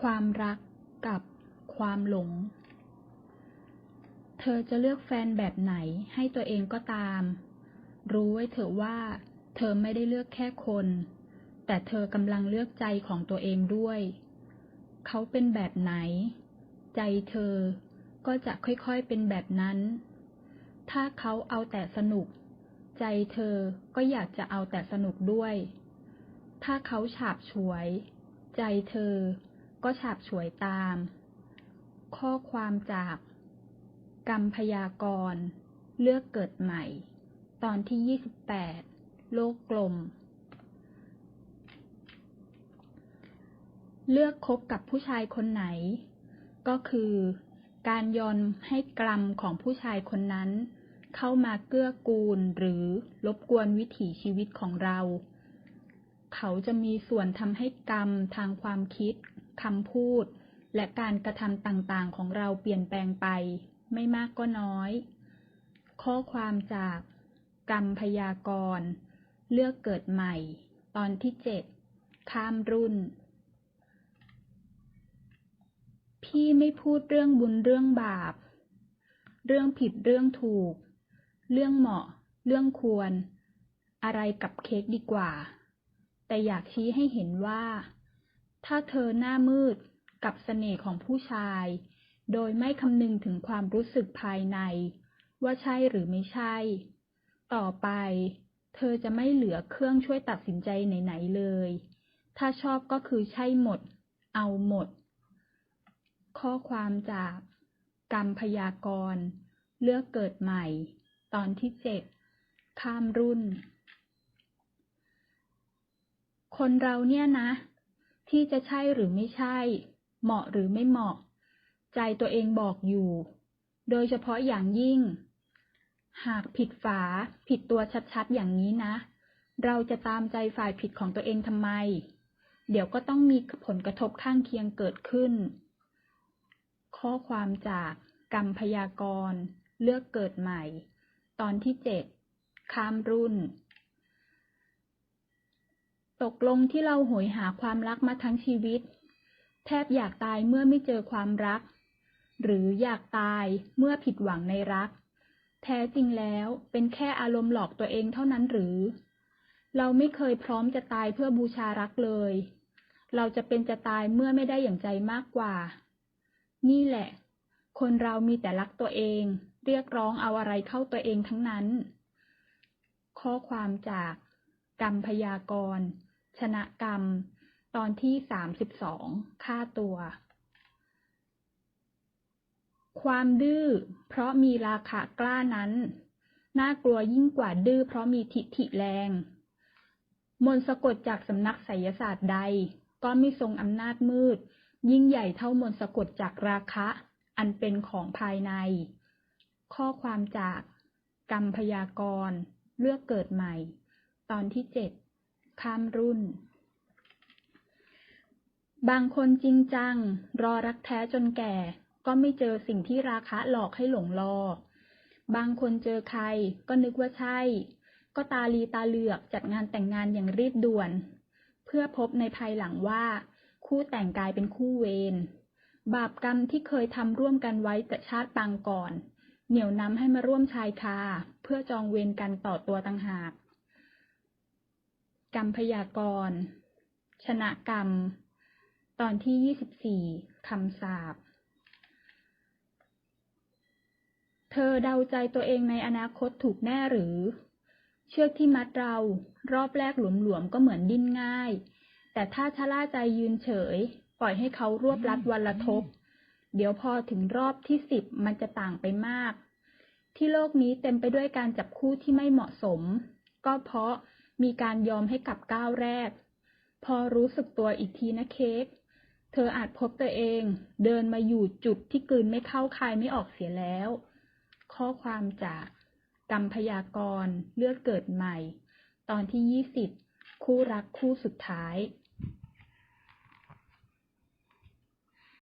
ความรักกับความหลง เธอจะเลือกแฟนแบบไหนให้ตัวเองก็ตาม รู้ไว้เถอะว่า เธอไม่ได้เลือกแค่คน แต่เธอกำลังเลือกใจของตัวเองด้วย เขาเป็นแบบไหน ใจเธอก็จะค่อยๆเป็นแบบนั้น ถ้าเขาเอาแต่สนุก ใจเธอก็อยากจะเอาแต่สนุกด้วย ถ้าเขาฉาบฉวย ใจเธอ ก็ฉาบฉวยตาม ข้อความจาก กรรมพยากรณ์เลือกเกิดใหม่ ตอนที่ 28 โลกกลม เลือกคบกับผู้ชายคนไหน ก็คือ การยอมให้กรรมของผู้ชายคนนั้น เข้ามาเกื้อกูลหรือรบกวนวิถีชีวิตของเรา เขาจะมีส่วนทำให้กรรมทางความคิด คำพูด และการกระทำต่างๆ ของเราเปลี่ยนแปลงไป ไม่มากก็น้อย ข้อความจาก กรรมพยากรณ์เลือกเกิดใหม่ ตอนที่เจ็ดข้ามรุ่น พี่ไม่พูดเรื่องบุญเรื่องบาป เรื่องผิดเรื่องถูก เรื่องเหมาะ เรื่องควร อะไรกับเค้กดีกว่า แต่อยากชี้ให้เห็นว่า ถ้าเธอหน้ามืดกับเสน่ห์ของผู้ชาย โดยไม่คำนึงถึงความรู้สึกภายใน ว่าใช่หรือไม่ใช่ ต่อไป เธอจะไม่เหลือเครื่องช่วยตัดสินใจไหนๆเลย ถ้าชอบก็คือใช่หมด เอาหมด ข้อความจากกรรมพยากรณ์เลือกเกิดใหม่ ตอนที่เจ็ดข้ามรุ่น คนเราเนี่ยนะ ที่จะใช่หรือไม่ใช่ เหมาะหรือไม่เหมาะ ใจตัวเองบอกอยู่ โดยเฉพาะอย่างยิ่ง หากผิดฝาผิดตัวชัดๆ อย่างนี้นะ เราจะตามใจฝ่ายผิดของตัวเองทำไม เดี๋ยวก็ต้องมีผลกระทบข้างเคียงเกิดขึ้น ข้อความจากกรรมพยากรณ์เลือกเกิดใหม่ ตอนที่เจ็ดข้ามรุ่น ตกลงที่เราโหยหาความรักมาทั้งชีวิต แทบอยากตายเมื่อไม่เจอความรัก หรืออยากตายเมื่อผิดหวังในรัก แท้จริงแล้วเป็นแค่อารมณ์หลอกตัวเองเท่านั้นหรือ เราไม่เคยพร้อมจะตายเพื่อบูชารักเลย เราจะเป็นจะตายเมื่อไม่ได้อย่างใจมากกว่า นี่แหละ คนเรามีแต่รักตัวเอง เรียกร้องเอาอะไรเข้าตัวเองทั้งนั้น ข้อความจากกรรมพยากรณ์ ชนะกรรม ตอนที่สามสิบสองฆ่าตัว ความดื้อ เพราะมีราคะกล้านั้น น่ากลัวยิ่งกว่าดื้อเพราะมีทิฐิแรง มนสะกดจากสำนักไสยศาสตร์ใด ก็ไม่ทรงอำนาจมืด ยิ่งใหญ่เท่ามนสะกดจากราคะ อันเป็นของภายใน ข้อความจากกรรมพยากรณ์เลือกเกิดใหม่ ตอนที่เจ็ด ข้ามรุ่น บางคนจริงจัง รอรักแท้จนแก่ ก็ไม่เจอสิ่งที่ราคะหลอกให้หลงรอบางคนเจอใครก็นึกว่าใช่ ก็ตาลีตาเหลือกจัดงานแต่งงานอย่างรีบด่วน เพื่อพบในภายหลังว่า คู่แต่งกายเป็นคู่เวรบาปกรรมที่เคยทำร่วมกันไว้แต่ชาติปางก่อน เหนี่ยวนำให้มาร่วมชายคาเพื่อจองเวรกันต่อตัวต่างหาก กรรมพยากรณ์ ชนะกรรม ตอนที่ยี่สิบสี่คำสาปเธอเดาใจตัวเองในอนาคตถูกแน่หรือ เชือกที่มัดเรา รอบแรกหลวมๆก็เหมือนดิ้นง่าย แต่ถ้าชะล่าใจยืนเฉย ปล่อยให้เขารวบรัดวันละทบ เดี๋ยวพอถึงรอบที่สิบมันจะต่างไปมาก ที่โลกนี้เต็มไปด้วยการจับคู่ที่ไม่เหมาะสม ก็เพราะ มีการยอมให้กับก้าวแรก พอรู้สึกตัวอีกทีนะเค้ก เธออาจพบตัวเอง เดินมาอยู่จุดที่กลืนไม่เข้าคายไม่ออกเสียแล้ว ข้อความจากกรรมพยากรเลือกเกิดใหม่ ตอนที่ยี่สิบคู่รักคู่สุดท้าย